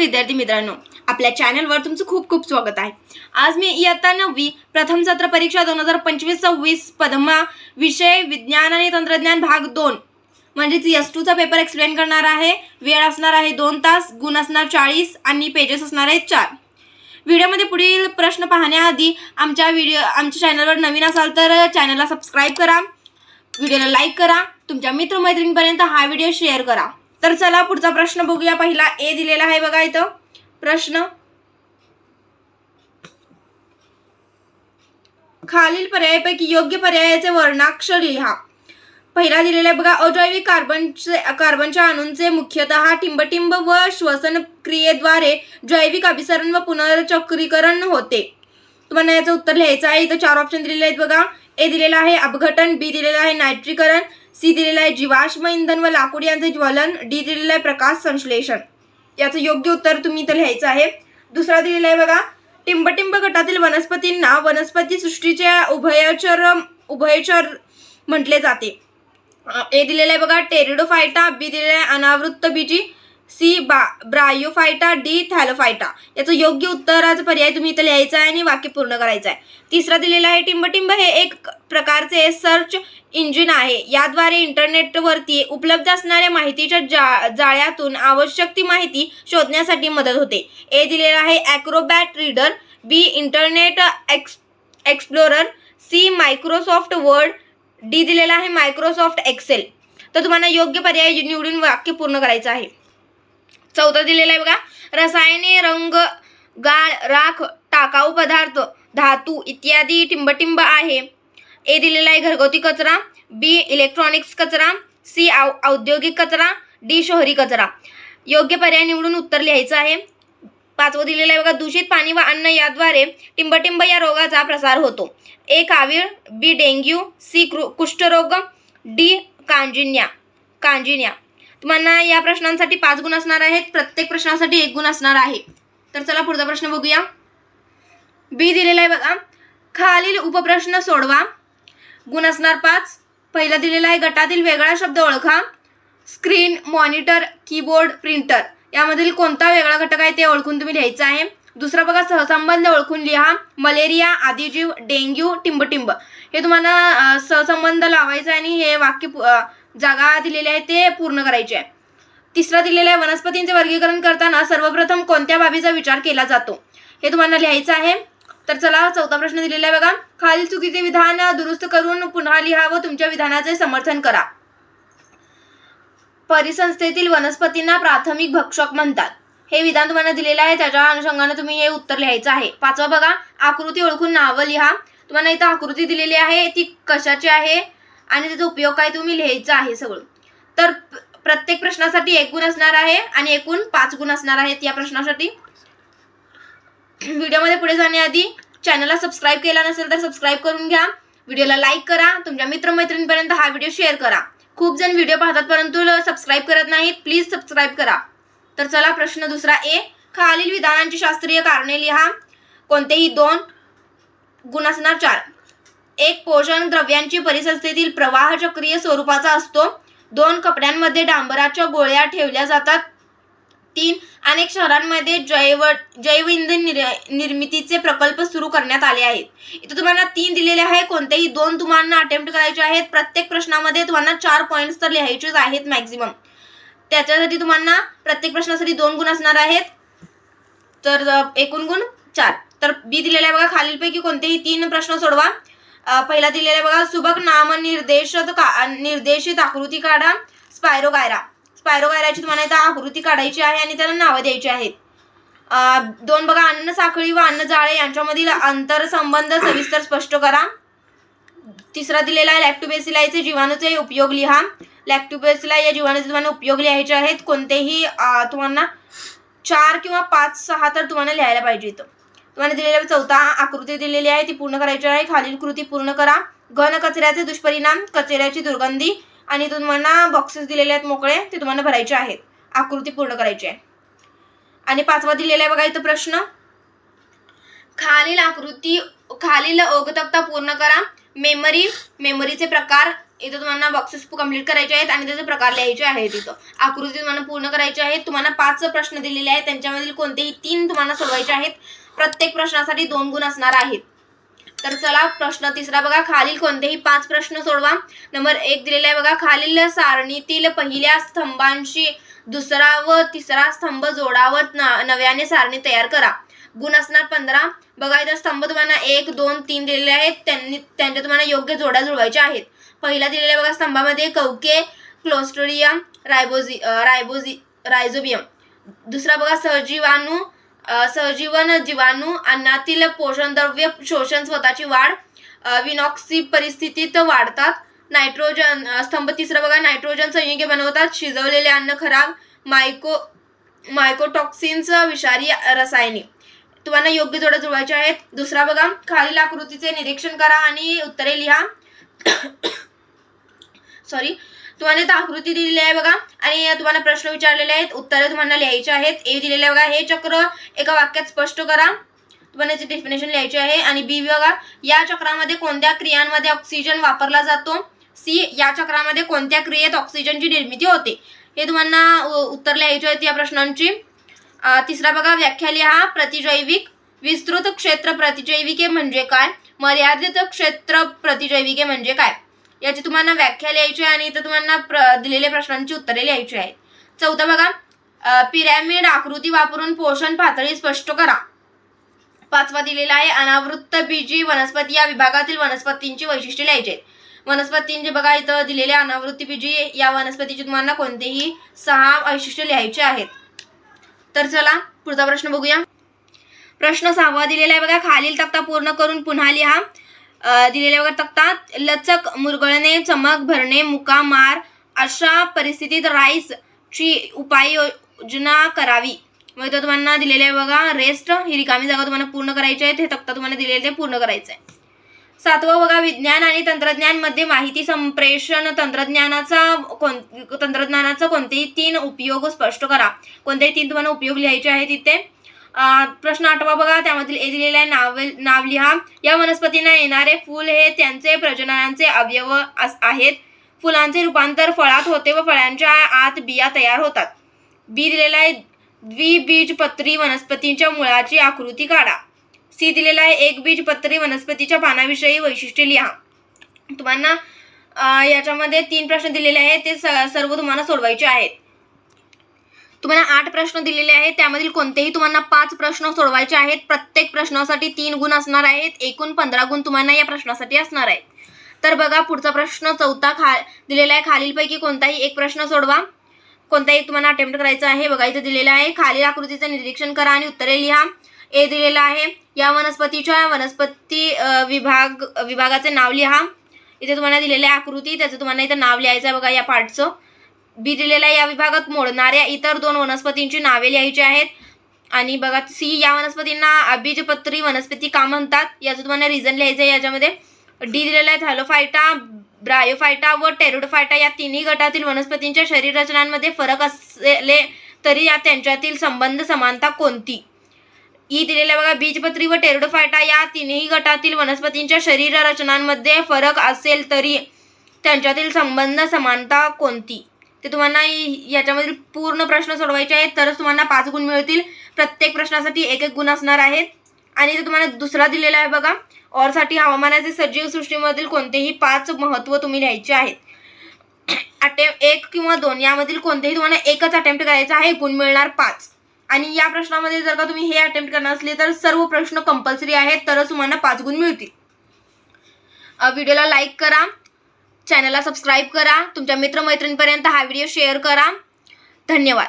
विद्यार्थी मित्रांनो आपल्या चॅनलवर तुमचं खूप खूप स्वागत आहे. आज मी इयत्ता नववी प्रथम सत्र परीक्षा दोन हजार पंचवीस सव्वीस पद्मा विषय विज्ञान आणि तंत्रज्ञान भाग दोन. म्हणजेच एस टूचा पेपर एक्सप्लेन करणार आहे. वेळ असणार आहे दोन तास गुण असणार चाळीस आणि पेजेस असणार आहेत चार. व्हिडिओमध्ये पुढील प्रश्न पाहण्याआधी आमच्या व्हिडिओ आमच्या चॅनलवर नवीन असाल तर चॅनलला सबस्क्राईब करा. व्हिडिओला लाईक करा. तुमच्या मित्रमैत्रिणीपर्यंत हा व्हिडिओ शेअर करा. तर चला पुढचा प्रश्न बघूया. पहिला ए दिलेला आहे बघा इथं. प्रश्न. खालील पर्यायापैकी योग्य पर्यायाचे वर्णाक्षर लिहा. पहिला दिलेला आहे बघा अजैविक कार्बनचे कार्बनच्या अणूंचे मुख्यतः टिंबटिंब व श्वसन क्रियेद्वारे जैविक अभिसरण व पुनर्चक्रीकरण होते. तुम्हाला याचं उत्तर लिहायचं आहे. इथं चार ऑप्शन दिलेले आहेत बघा. ए दिलेला आहे अपघटन बी दिलेला आहे नायट्रीकरण सी दिलेला आहे जीवाश्म इंधन व लाकूड यांचे ज्वलन डी दिलेलं आहे प्रकाश संश्लेषण. याचं योग्य उत्तर तुम्ही इथं लिहायचं आहे. दुसरा दिलेला आहे बघा टिंबटिंब गटातील वनस्पतींना वनस्पती सृष्टीच्या उभयचर उभयचर म्हटले जाते. ए दिलेलं आहे बघा टेरिडोफायटा बी दिलेलं आहे अनावृत्त बीजी सी बा ब्रायोफायटा डी थॅलोफायटा याचं योग्य उत्तराचा पर्याय तुम्ही इथं लिहायचा आहे आणि वाक्य पूर्ण करायचं आहे. तिसरा दिलेला आहे टिंबटिंब हे एक प्रकारचे सर्च इंजिन आहे. याद्वारे इंटरनेटवरती उपलब्ध असणाऱ्या माहितीच्या जा जाळ्यातून आवश्यक ती माहिती शोधण्यासाठी मदत होते. ए दिलेला आहे Acrobat Reader B Internet ex Explorer C Microsoft Word D दिलेला आहे मायक्रोसॉफ्ट एक्सेल तर तुम्हाला योग्य पर्याय निवडून वाक्य पूर्ण करायचं आहे. चौथा दिलेला आहे बघा. रसायने रंग गाळ राख टाकाऊ पदार्थ धातू इत्यादी टिंबटिंब आहे. ए दिलेला आहे घरगुती कचरा बी इलेक्ट्रॉनिक्स कचरा सी औ औद्योगिक कचरा डी शहरी कचरा. योग्य पर्याय निवडून उत्तर लिहायचं आहे. पाचवं दिलेलं आहे बघा दूषित पाणी व अन्न याद्वारे टिंबटिंब या रोगाचा प्रसार होतो. ए कावीळ बी डेंग्यू सी कृ कुष्ठरोग डी कांजिन्या कांजिन्या तुम्हाला या प्रश्नांसाठी पाच गुण असणार आहेत प्रत्येक प्रश्नासाठी एक गुण असणार आहे. तर चला पुढचा प्रश्न बघूया. बी दिलेला आहे बघा. खालील उपप्रश्न सोडवा. गुण असणार पाच. पहिला दिलेला आहे गटातील वेगळा शब्द ओळखा. Screen monitor keyboard printer. यामधील कोणता वेगळा घटक आहे ते ओळखून तुम्ही लिहायचं आहे. दुसरा बघा सहसंबंध ओळखून लिहा. मलेरिया आदिजीव डेंग्यू टिंबटिंब. हे तुम्हाला सहसंबंध लावायचा आहे आणि हे वाक्य जागा दिलेल्या आहे ते पूर्ण करायचे आहे. तिसरा दिलेला आहे वनस्पतींचे वर्गीकरण करताना सर्वप्रथम कोणत्या बाबीचा विचार केला जातो? हे तुम्हाला लिहायचं आहे. तर चला चौथा प्रश्न दिलेला आहे बघा. खालील चुकीचे विधान दुरुस्त करून पुन्हा लिहा व तुमच्या विधानाचे समर्थन करा. परिसंस्थेतील वनस्पतींना प्राथमिक भक्षक म्हणतात. हे विधान तुम्हाला दिलेलं आहे. त्याच्या अनुषंगाने तुम्ही हे उत्तर लिहायचं आहे. पाचवा बघा. आकृती ओळखून नावं लिहा. तुम्हाला इथं आकृती दिलेली आहे. ती कशाची आहे? आणि त्याचा उपयोग काय तुम्ही लिहायचं आहे सगळं. तर प्रत्येक प्रश्नासाठी एक गुण असणार आहे आणि एकूण पाच गुण असणार आहेत या प्रश्नासाठी. व्हिडिओमध्ये पुढे जाण्याआधी चॅनलला सबस्क्राईब केला नसेल तर सबस्क्राईब करून घ्या. व्हिडिओला लाईक करा. तुमच्या मित्रमैत्रिणींपर्यंत हा व्हिडिओ शेअर करा. खूप जण व्हिडिओ पाहतात परंतु सबस्क्राईब करत नाहीत. प्लीज सबस्क्राईब करा. तर चला प्रश्न दुसरा ए. खालील विधानांची शास्त्रीय कारणे लिहा. कोणतेही दोन गुण असणार चार. एक पोषण द्रव्यांची परिसंस्थेतील प्रवाह चक्रीय स्वरूपाचा असतो. दोन कपड्यांमध्ये डांबराच्या गोळ्या ठेवल्या जातात. तीन अनेक शहरांमध्ये जैव जैव इंधन निर निर्मितीचे प्रकल्प सुरू करण्यात आले आहेत. इथं तुम्हाला तीन दिलेले आहे. कोणतेही दोन तुम्हाला अटेम्प्ट करायचे आहेत. प्रत्येक प्रश्नामध्ये तुम्हाला चार पॉईंट्स तर लिहायचेच आहेत मॅक्झिमम त्याच्यासाठी तुम्हाला प्रत्येक प्रश्नासाठी दोन गुण असणार आहेत. तर एकूण गुण चार. तर बी दिलेला आहे बघा खालीलपैकी कोणतेही तीन प्रश्न सोडवा. पहिला दिलेला आहे बघा सुबक नाम निर्देशित का निर्देशित आकृती काढा स्पायरोगायरा. स्पायरोगायराची तुम्हाला इथं आकृती काढायची आहे आणि त्याला नावं द्यायची आहेत. दोन बघा अन्न साखळी व अन्न जाळे यांच्यामधील आंतरसंबंध सविस्तर स्पष्ट करा. तिसरा दिलेला आहे लॅक्टोबेसिलायचे जीवाणूचे उपयोग लिहा. लॅक्टोबेसिला या जीवाणूचे तुम्हाला उपयोग लिहायचे आहेत. कोणतेही तुम्हाला चार किंवा पाच सहा तर तुम्हाला लिहायला पाहिजे इथं. तुम्हाला दिलेला चौथा आकृती दिलेली आहे ती पूर्ण करायची आहे. खालील कृती पूर्ण करा. घन कचऱ्याचे दुष्परिणाम कचऱ्याची दुर्गंधी आणि तुम्हाला बॉक्सेस दिलेले आहेत मोकळे ते तुम्हाला भरायचे आहेत. आकृती पूर्ण करायची आहे. आणि पाचवा दिलेला आहे बघा इथं प्रश्न. खालील आकृती खालील ओगतक्ता पूर्ण करा. मेमरी मेमरीचे प्रकार. इथं तुम्हाला बॉक्सेस कंप्लीट करायचे आहेत आणि त्याचे प्रकार लिहायचे आहेत इथं. आकृती तुम्हाला पूर्ण करायची आहेत तुम्हाला पाच प्रश्न दिलेले आहेत. त्यांच्यामधील कोणतेही तीन तुम्हाला सोडवायचे आहेत. प्रत्येक प्रश्नासाठी दोन गुण असणार आहेत. तर चला प्रश्न तिसरा बघा. खालील कोणतेही पाच प्रश्न सोडवा. नंबर एक दिलेला आहे बघा. खालील सारणीतील पहिल्या स्तंभांशी दुसरा व तिसरा स्तंभ जोडावत न- नव्याने सारणी तयार करा. गुण असणार पंधरा. बघा इथं स्तंभ तुम्हाला एक दोन तीन दिलेले आहेत. त्यांनी त्यांच्या तुम्हाला योग्य जोड्या जुळवायच्या आहेत. पहिला दिलेला बघा स्तंभामध्ये कौके क्लोस्टोरियम रायबोझी रायबोझी रायझोबियम. दुसरा बघा सहजीवाणू सहजीवन जीवाणू अन्नातील पोषण द्रव्य शोषण स्वतःची वाढ विनॉक्सी परिस्थितीत वाढतात. नायट्रोजन स्तंभ तिसरा बघा नायट्रोजन संयुगे बनवतात. शिजवलेले अन्न खराब मायको मायकोटॉक्सिन्स विषारी रसायने. तुम्हाला योग्य जोड्या जुळवायच्या आहेत. दुसरा बघा खालील आकृतीचे निरीक्षण करा आणि उत्तरे लिहा. सॉरी तुम्हाला इथं आकृती दिलेली आहे बघा. आणि तुम्हाला प्रश्न विचारलेले आहेत उत्तरे तुम्हाला लिहायची आहेत. ए दिलेले आहे बघा हे चक्र एका वाक्यात स्पष्ट करा. तुम्हाला याची डेफिनेशन लिहायची आहे. आणि बी बघा या चक्रामध्ये कोणत्या क्रियांमध्ये ऑक्सिजन वापरला जातो? सी या चक्रामध्ये कोणत्या क्रियेत ऑक्सिजनची निर्मिती होते? हे तुम्हाला उ- उत्तर लिहायचे आहेत या प्रश्नांची. तिसरा बघा व्याख्या लिहा. प्रतिजैविक विस्तृत क्षेत्र प्रतिजैविके म्हणजे काय? मर्यादित क्षेत्र प्रतिजैविके म्हणजे काय? याची तुम्हाला व्याख्या लिहायची आहे आणि इथं तुम्हाला प्र दिलेल्या प्रश्नांची उत्तरे लिहायची आहेत. चौथं बघा पिरॅमिड आकृती वापरून पोषण पातळी स्पष्ट करा. पाचवा दिलेला आहे अनावृत्त बीजी वनस्पती या विभागातील वनस्पतींची वैशिष्ट्ये लिहायची आहेत. वनस्पतींचे बघा इथं दिलेले अनावृत्ती बीजी या वनस्पतीची तुम्हाला कोणतेही सहा वैशिष्ट्य लिहायचे आहेत. तर चला पुढचा प्रश्न बघूया. प्रश्न सहावा दिलेला आहे बघा खालील तक्ता पूर्ण करून पुन्हा लिहा. दिलेल्या वगैरे तक्तात लचक मुरगळणे चमक भरणे मुका मार अशा परिस्थितीत राईस ची उपाययोजना करावी. मग तर तुम्हाला दिलेले आहे बघा रेस्ट ही रिकामी जागा तुम्हाला पूर्ण करायची आहे. ते तक्ता तुम्हाला दिलेले ते पूर्ण करायचं आहे. सातवं बघा विज्ञान आणि तंत्रज्ञानमध्ये माहिती संप्रेषण तंत्रज्ञानाचा कोण तंत्रज्ञानाचा कोणतेही तीन उपयोग स्पष्ट करा. कोणतेही तीन तुम्हाला उपयोग लिहायचे आहेत इथे. प्रश्न आठवा बघा. त्यामधील ए दिलेला आहे नाव नाव लिहा. या वनस्पतींना येणारे फूल हे त्यांचे प्रजननाचे अवयव आहेत. फुलांचे रूपांतर फळात होते व फळांच्या आत बिया तयार होतात. बी दिलेला आहे द्विबीजपत्री वनस्पतींच्या मुळाची आकृती काढा. सी दिलेला आहे एक बीजपत्री वनस्पतीच्या पानाविषयी वैशिष्ट्ये लिहा. तुम्हाला याच्यामध्ये तीन प्रश्न दिलेले आहेत. ते स- सर्व तुम्हाला सोडवायचे आहेत. तुम्हाला आठ प्रश्न दिलेले आहेत. त्यामधील कोणतेही तुम्हाला पाच प्रश्न सोडवायचे आहेत. प्रत्येक प्रश्नासाठी तीन गुण असणार आहेत. एकूण पंधरा गुण तुम्हाला या प्रश्नासाठी असणार आहेत. तर बघा पुढचा प्रश्न चौथा खा दिलेला आहे. खालीलपैकी कोणताही एक प्रश्न सोडवा. कोणताही एक तुम्हाला अटेम्प्ट करायचा आहे बघा इथं दिलेला आहे. खालील आकृतीचं निरीक्षण करा आणि उत्तरे लिहा. ए दिलेला आहे. या वनस्पतीच्या वनस्पती विभाग विभागाचे नाव लिहा. इथे तुम्हाला दिलेलं आहे आकृती त्याचं तुम्हाला इथं नाव लिहायचं आहे बघा या पार्टचं बी दिलेल्या या विभागात मोडणाऱ्या इतर दोन वनस्पतींची नावे लिहायची आहेत. आणि बघा सी या वनस्पतींना अबीजपत्री वनस्पती का म्हणतात? याचं तुम्हाला रिझन लिहायचं आहे याच्यामध्ये. डी दिलेला आहे थॅलोफायटा ब्रायोफायटा व टेरोडोफायटा. या तिन्ही गटातील वनस्पतींच्या शरीररचनांमध्ये फरक असले तरी या त्यांच्यातील संबंध समानता कोणती? ई दिलेल्या बघा बीजपत्री व टेरोडोफायटा. या तिन्ही गटातील वनस्पतींच्या शरीर रचनांमध्ये फरक असेल तरी त्यांच्यातील संबंध समानता कोणती? ते तुम्हाला याच्यामधील पूर्ण प्रश्न सोडवायचे आहेत तरच तुम्हाला पाच गुण मिळतील. प्रत्येक प्रश्नासाठी एक एक गुण असणार आहेत. आणि ते तुम्हाला दुसरा दिलेला आहे बघा. ऑरसाठी हवामानाचे सजीव सृष्टीमधील कोणतेही पाच महत्त्व तुम्ही लिहायचे आहेत. अटेम्प एक किंवा दोन यामधील कोणतेही तुम्हाला एकच अटेम्प्ट करायचा आहे गुण मिळणार पाच. आणि या प्रश्नामध्ये जर का तुम्ही हे अटेम्प्ट करणार असले तर सर्व प्रश्न कंपल्सरी आहेत तरच तुम्हाला पाच गुण मिळतील. व्हिडिओला लाईक करा. चॅनलला सबस्क्राईब करा. तुमच्या मित्रमैत्रिणीपर्यंत हा व्हिडिओ शेअर करा. धन्यवाद.